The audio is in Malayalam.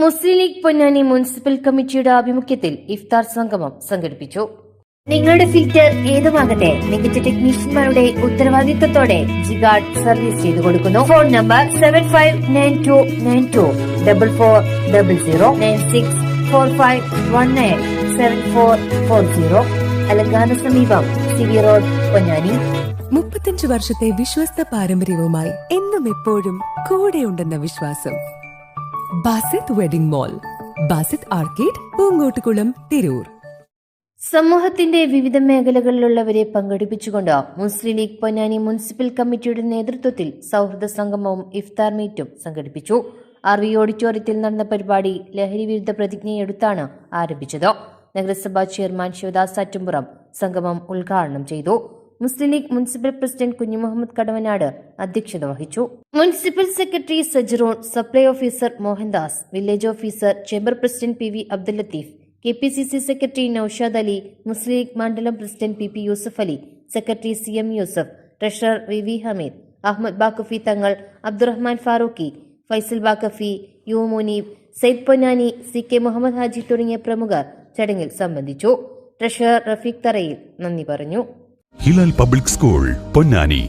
മുസ്ലിം ലീഗ് പൊന്നാനി മുനിസിപ്പൽ കമ്മിറ്റിയുടെ ആഭിമുഖ്യത്തിൽ ഇഫ്താർ സംഗമം സംഘടിപ്പിച്ചു. നിങ്ങളുടെ ഫിൽറ്റർ ഏതുമാകട്ടെ മികച്ച ടെക്നീഷ്യന്മാരുടെ ഉത്തരവാദിത്തത്തോടെ ജിഗാർഡ് സർവീസ് ചെയ്തു കൊടുക്കുന്നു. Phone number seven five nine two nine two double four double zero nine six four five one nine seven four four zero അലങ്കാന സമീപം സിവി റോഡ് പൊന്നാനി. മുപ്പത്തഞ്ച് വർഷത്തെ വിശ്വസ്ത പാരമ്പര്യവുമായി എന്നും എപ്പോഴും കൂടെയുണ്ടെന്ന വിശ്വാസം. Basith wedding mall Basith arcade Poongottukulam Tirur. സമൂഹത്തിന്റെ വിവിധ മേഖലകളിലുള്ളവരെ പങ്കെടുപ്പിച്ചുകൊണ്ട് മുസ്ലിം ലീഗ് പൊന്നാനി മുനിസിപ്പൽ കമ്മിറ്റിയുടെ നേതൃത്വത്തിൽ സൗഹൃദ സംഗമവും ഇഫ്താർ മീറ്റും സംഘടിപ്പിച്ചു. ആർ വി ഓഡിറ്റോറിയത്തിൽ നടന്ന പരിപാടി ലഹരി വിരുദ്ധ പ്രതിജ്ഞയെടുത്താണ് ആരംഭിച്ചത്. നഗരസഭാ ചെയർമാൻ ശിവദാസ് അറ്റുംപുറം സംഗമം ഉദ്ഘാടനം ചെയ്തു. മുസ്ലിം ലീഗ് മുനിസിപ്പൽ പ്രസിഡന്റ് കുഞ്ഞുമുഹമ്മദ് കടവനാട് അധ്യക്ഷത വഹിച്ചു. Municipal secretary സജറോൺ supply officer Mohandas village officer chamber president P V Abdul Latheef K P C C secretary Noushad Ali Muslim League മണ്ഡലം president P P Yusuf Ali secretary C M Yusuf treasurer V V Hameed Ahmed Baqavi Thangal Abdurahman Farooqi Faisal Baqavi U Muneeb Sayyid Ponnani C K Muhammed Haji തുടങ്ങിയ പ്രമുഖർ ചടങ്ങിൽ സംബന്ധിച്ചു. ട്രഷറർ റഫീഖ് തറയിൽ നന്ദി പറഞ്ഞു. Hilal public school Ponnani